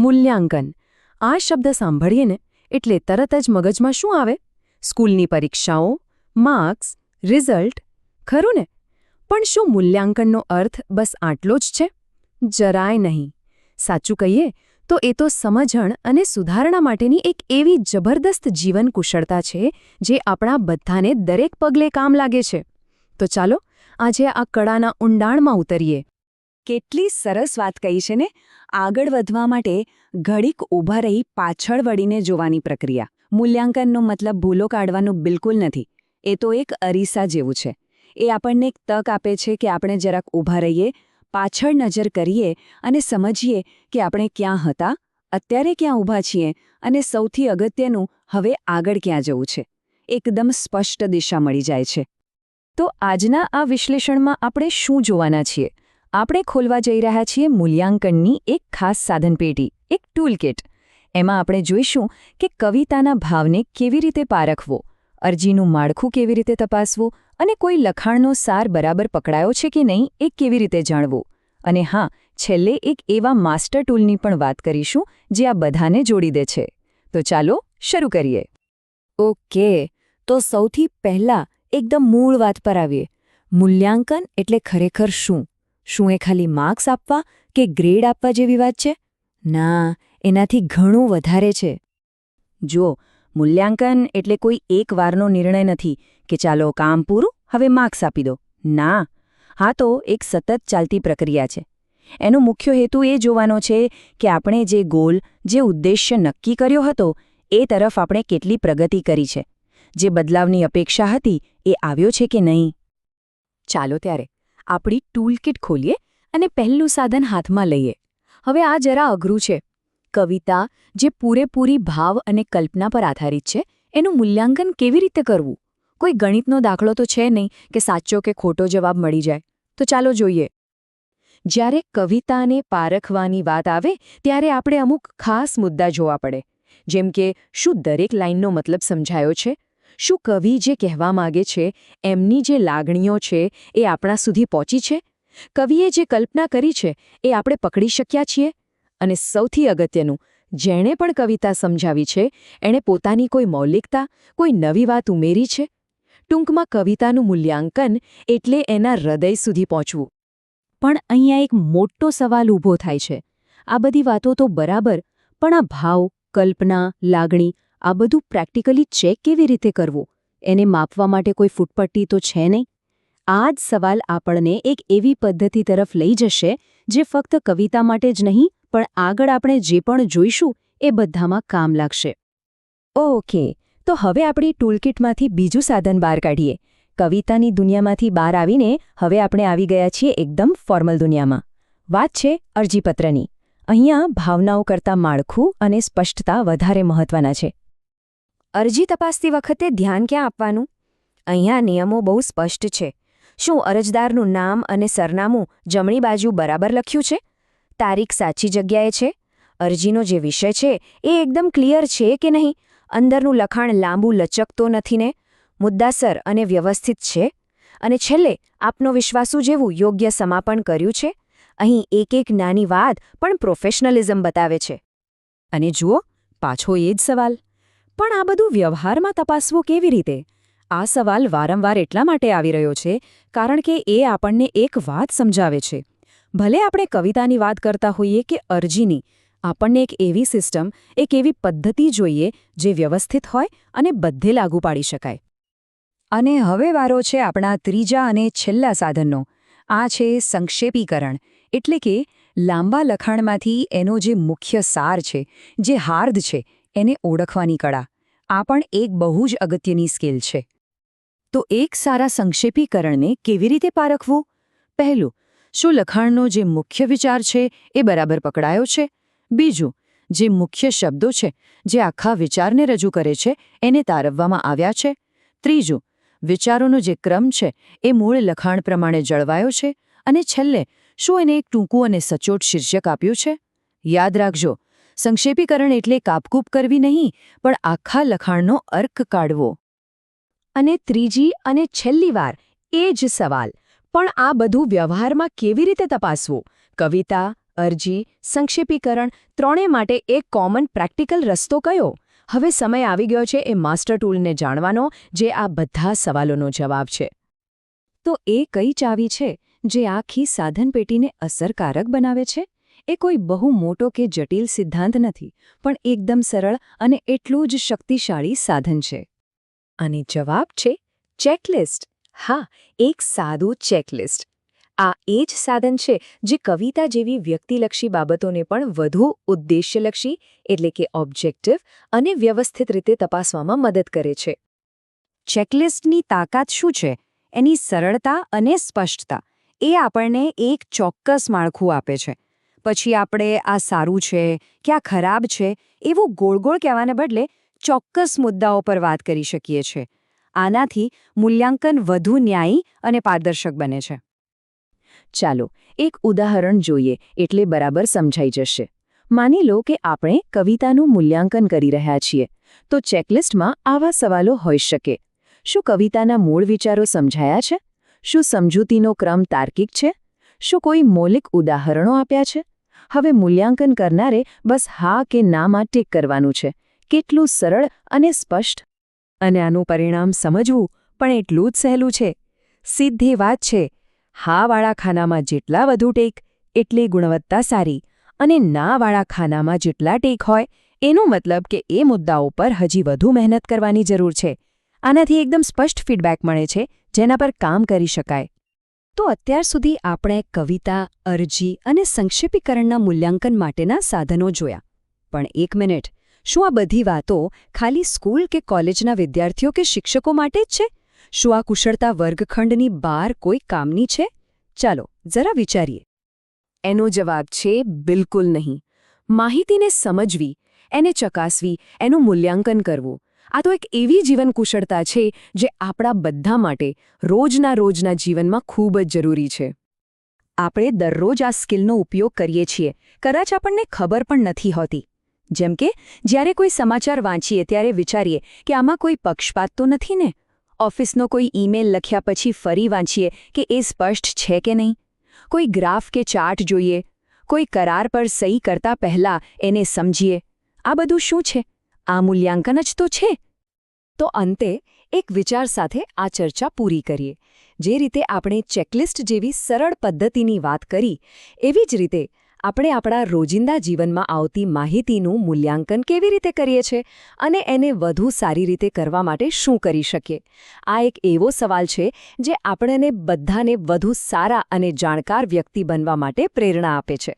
મૂલ્યાંકન. આ શબ્દ સાંભળીએ ને એટલે તરત જ મગજમાં શું આવે? સ્કૂલની પરીક્ષાઓ, માર્ક્સ, રિઝલ્ટ. ખરું ને? પણ શું મૂલ્યાંકનનો અર્થ બસ આટલો જ છે? જરાય નહીં. સાચું કહીએ તો એ તો સમજણ અને સુધારણા માટેની એક એવી જબરદસ્ત જીવન કુશળતા છે જે આપણા બધાને દરેક પગલે કામ લાગે છે. તો ચાલો આજે આ કળાના ઊંડાણમાં ઉતરીએ. કેટલી સરસ વાત કહી છે ને? આગળ વધવા માટે ઘડીક ઊભા રહી પાછળ વળીને જોવાની પ્રક્રિયા. મૂલ્યાંકનનો મતલબ ભૂલો કાઢવાનું બિલકુલ નથી. એ તો એક અરીસા જેવું છે. એ આપણને એક તક આપે છે કે આપણે જરાક ઊભા રહીએ, પાછળ નજર કરીએ અને સમજીએ કે આપણે ક્યાં હતા, અત્યારે ક્યાં ઊભા છીએ અને સૌથી અગત્યનું હવે આગળ ક્યાં જવું છે. એકદમ સ્પષ્ટ દિશા મળી જાય છે. તો આજના આ વિશ્લેષણમાં આપણે શું જોવાના છીએ? આપણે ખોલવા જઈ રહ્યા છીએ મૂલ્યાંકનની એક ખાસ સાધનપેટી, એક ટૂલકિટ. એમાં આપણે જોઈશું કે કવિતાના ભાવને કેવી રીતે પારખવો, અરજીનું માળખું કેવી રીતે તપાસવું અને કોઈ લખાણનો સાર બરાબર પકડાયો છે કે નહીં એ કેવી રીતે જાણવું. અને હા, છેલ્લે એક એવા માસ્ટર ટૂલની પણ વાત કરીશું જે આ બધાને જોડી દે છે. તો ચાલો શરૂ કરીએ. ઓકે, તો સૌથી પહેલા એકદમ મૂળ વાત પર આવીએ. મૂલ્યાંકન એટલે ખરેખર શું? શું એ ખાલી માર્ક્સ આપવા કે ગ્રેડ આપવા જેવી વાત છે? ના, એનાથી ઘણું વધારે છે. જો મૂલ્યાંકન એટલે કોઈ એક વારનો નિર્ણય નથી કે ચાલો કામ પૂરું, હવે માર્ક્સ આપી દો. ના, હા તો એક સતત ચાલતી પ્રક્રિયા છે. એનો મુખ્ય હેતુ એ જોવાનો છે કે આપણે જે ગોલ, જે ઉદ્દેશ્ય નક્કી કર્યો હતો, એ તરફ આપણે કેટલી પ્રગતિ કરી છે. જે બદલાવની અપેક્ષા હતી, એ આવ્યો છે કે નહીં? ચાલો ત્યારે. આપણી ટૂલકિટ ખોલીએ અને પહેલું સાધન હાથમાં લઈએ. હવે આ જરા અઘરું છે. કવિતા જે પૂરેપૂરી ભાવ અને કલ્પના પર આધારિત છે, એનું મૂલ્યાંકન કેવી રીતે કરવું? કોઈ ગણિતનો દાખલો તો છે નહીં કે સાચો કે ખોટો જવાબ મળી જાય. તો ચાલો જોઈએ. જ્યારે કવિતાને પારખવાની વાત આવે, ત્યારે આપણે અમુક ખાસ મુદ્દા જોવા પડે. જેમ કે, શું દરેક લાઇનનો મતલબ સમજાયો છે? શું કવિ જે કહેવા માગે છે, એમની જે લાગણીઓ છે, એ આપણા સુધી પહોંચી છે? કવિએ જે કલ્પના કરી છે, એ આપણે પકડી શક્યા છીએ? અને સૌથી અગત્યનું, જેણે પણ કવિતા સમજાવી છે, એણે પોતાની કોઈ મૌલિકતા, કોઈ નવી વાત ઉમેરી છે? ટૂંકમાં કવિતાનું મૂલ્યાંકન એટલે એના હૃદય સુધી પહોંચવું. પણ અહીંયા એક મોટો સવાલ ઊભો થાય છે. આ બધી વાતો તો બરાબર, પણ આ ભાવ, કલ્પના, લાગણી આ બધું પ્રેક્ટિકલી ચેક કેવી રીતે કરવું? એને માપવા માટે કોઈ ફૂટપટ્ટી તો છે નહીં? આ જ સવાલ આપણને એક એવી પદ્ધતિ તરફ લઈ જશે, જે ફક્ત કવિતા માટે જ નહીં, પણ આગળ આપણે જે પણ જોઈશું, એ બધામાં કામ લાગશે. ઓકે, તો હવે આપણી ટૂલકિટમાંથી બીજું સાધન બહાર કાઢીએ. કવિતાની દુનિયામાંથી બહાર આવીને હવે આપણે આવી ગયા છીએ એકદમ ફોર્મલ દુનિયામાં. વાત છે અરજીપત્રની. અહીંયા ભાવનાઓ કરતાં માળખું અને સ્પષ્ટતા વધારે મહત્વના છે. અરજી તપાસતી વખતે ધ્યાન ક્યાં આપવાનું? અહીંયા નિયમો બહુ સ્પષ્ટ છે. શું અરજદારનું નામ અને સરનામું જમણી બાજુ બરાબર લખ્યું છે? તારીખ સાચી જગ્યાએ છે? અરજીનો જે વિષય છે એ એકદમ ક્લિયર છે કે નહીં? અંદરનું લખાણ લાંબુ લચકતો નથી ને? મુદ્દાસર અને વ્યવસ્થિત છે? અને છેલ્લે, આપનો વિશ્વાસુ જેવું યોગ્ય સમાપન કર્યું છે? અહીં એક એક નાની વાત પણ પ્રોફેશનલિઝમ બતાવે છે. અને જુઓ, પાછો એ જ સવાલ. પણ આ બધું વ્યવહારમાં તપાસવું કેવી રીતે? આ સવાલ વારંવાર એટલા માટે આવી રહ્યો છે, કારણ કે એ આપણને એક વાત સમજાવે છે. ભલે આપણે કવિતાની વાત કરતા હોઈએ કે અરજીની, આપણને એક એવી સિસ્ટમ, એક એવી પદ્ધતિ જોઈએ જે વ્યવસ્થિત હોય અને બધે લાગુ પાડી શકાય. અને હવે વારો છે આપણા ત્રીજા અને છેલ્લા સાધનનો. આ છે સંક્ષેપીકરણ, એટલે કે લાંબા લખાણમાંથી એનો જે મુખ્ય સાર છે, જે હાર્દ છે, એને ઓળખવાની કળા. આ પણ એક બહુ જ અગત્યની સ્કિલ છે. તો એક સારા સંક્ષેપીકરણને કેવી રીતે પારખવું? પહેલું, શું લખાણનો જે મુખ્ય વિચાર છે એ બરાબર પકડાયો છે? બીજું, જે મુખ્ય શબ્દો છે જે આખા વિચારને રજૂ કરે છે એને તારવવામાં આવ્યા છે? ત્રીજું, વિચારોનો જે ક્રમ છે એ મૂળ લખાણ પ્રમાણે જળવાયો છે? અને છેલ્લે, શું એને એક ટૂંકું અને સચોટ શીર્ષક આપ્યું છે? યાદ રાખજો સંક્ષેપીકરણ એટલે કાપકૂપ કરવી નહીં, પણ આખા લખાણનો અર્ક કાઢવો. અને ત્રીજી અને છેલ્લી વાર, એ જ સવાલ, પણ આ બધું વ્યવહારમાં કેવી રીતે તપાસવું? કવિતા, અરજી, સંક્ષેપીકરણ, ત્રણે માટે એક કોમન પ્રેક્ટિકલ રસ્તો કયો? હવે સમય આવી ગયો છે એ માસ્ટર ટૂલને જાણવાનો, જે આ બધા સવાલોનો જવાબ છે. તો એ કઈ ચાવી છે, જે આખી સાધન પેટીને અસરકારક બનાવે છે? એ કોઈ બહુ મોટો કે જટિલ સિદ્ધાંત નથી, પણ એકદમ સરળ અને એટલું જ શક્તિશાળી સાધન છે. અને જવાબ છે ચેકલિસ્ટ. હા, એક સાદું ચેકલિસ્ટ. આ એ જ સાધન છે જે કવિતા જેવી વ્યક્તિલક્ષી બાબતોને પણ વધુ ઉદ્દેશ્યલક્ષી, એટલે કે ઓબ્જેક્ટિવ અને વ્યવસ્થિત રીતે તપાસવામાં મદદ કરે છે. ચેકલિસ્ટની તાકાત શું છે? એની સરળતા અને સ્પષ્ટતા. એ આપણને એક ચોક્કસ માળખું આપે છે. પછી આપણે આ સારું છે, કે આ ખરાબ છે, એવું ગોળ ગોળ કહેવાને બદલે ચોક્કસ મુદ્દાઓ પર વાત કરી શકીએ છીએ. આનાથી મૂલ્યાંકન વધુ ન્યાયી અને પારદર્શક બને છે. ચાલો, એક ઉદાહરણ જોઈએ, એટલે બરાબર સમજાઈ જશે. માની લો કે આપણે કવિતાનું મૂલ્યાંકન કરી રહ્યા છીએ, તો ચેકલિસ્ટમાં આવા સવાલો હોઈ શકે. શું કવિતાના મૂળ વિચારો સમજાયા છે? શું સમજૂતીનો ક્રમ તાર્કિક છે? શું કોઈ મૌલિક ઉદાહરણો આપ્યા છે? હવે મૂલ્યાંકન કરનારે બસ હા કે નામાં ટીક કરવાનું છે. કેટલું સરળ અને સ્પષ્ટ. અને આનું પરિણામ સમજવું પણ એટલું જ સહેલું છે. સીધી વાત છે હાવાળા ખાનામાં જેટલા વધુ ટેક, એટલી ગુણવત્તા સારી. અને નાવાળા ખાનામાં જેટલા ટેક હોય, એનો મતલબ કે એ મુદ્દાઓ પર હજી વધુ મહેનત કરવાની જરૂર છે. આનાથી એકદમ સ્પષ્ટ ફીડબેક મળે છે, જેના પર કામ કરી શકાય. તો અત્યાર સુધી આપણે કવિતા, અરજી અને સંક્ષેપીકરણના મૂલ્યાંકન માટેના સાધનો જોયા. પણ એક મિનિટ. શું આ બધી વાતો ખાલી સ્કૂલ કે કોલેજના વિદ્યાર્થીઓ કે શિક્ષકો માટે જ છે? શું આ કુશળતા વર્ગખંડની બહાર કોઈ કામની છે? ચાલો, જરા વિચારીએ. એનો જવાબ છે બિલકુલ નહીં. માહિતીને સમજવી, એને ચકાસવી, એનું મૂલ્યાંકન કરવું. આ તો એક એવી જીવન કુશળતા છે જે આપણા બધા માટે રોજના રોજના જીવનમાં ખૂબ જ જરૂરી છે. આપણે દરરોજ આ સ્કિલનો ઉપયોગ કરીએ છીએ. કદાચ આપણને ખબર પણ નથી હોતી. જેમ કે, જ્યારે કોઈ સમાચાર વાંચીએ ત્યારે વિચારીએ કે આમાં કોઈ પક્ષપાત તો નથી ને? ઓફિસનો કોઈ ઈમેલ લખ્યા પછી ફરી વાંચીએ કે એ સ્પષ્ટ છે કે નહીં? કોઈ ગ્રાફ કે ચાર્ટ જોઈએ? કોઈ કરાર પર સહી કરતા પહેલા એને સમજીએ? આ બધું શું છે? આ મૂલ્યાંકન જ તો છે. તો અંતે એક વિચાર સાથે આ ચર્ચા પૂરી કરીએ. જે રીતે આપણે ચેકલિસ્ટ જેવી સરળ પદ્ધતિની વાત કરી, એવી જ રીતે આપણે આપણા રોજિંદા જીવનમાં આવતી માહિતીનું મૂલ્યાંકન કેવી રીતે કરીએ છીએ અને એને વધુ સારી રીતે કરવા માટે શું કરી શકીએ? આ એક એવો સવાલ છે જે આપણને બધાને વધુ સારા અને જાણકાર વ્યક્તિ બનવા માટે પ્રેરણા આપે છે.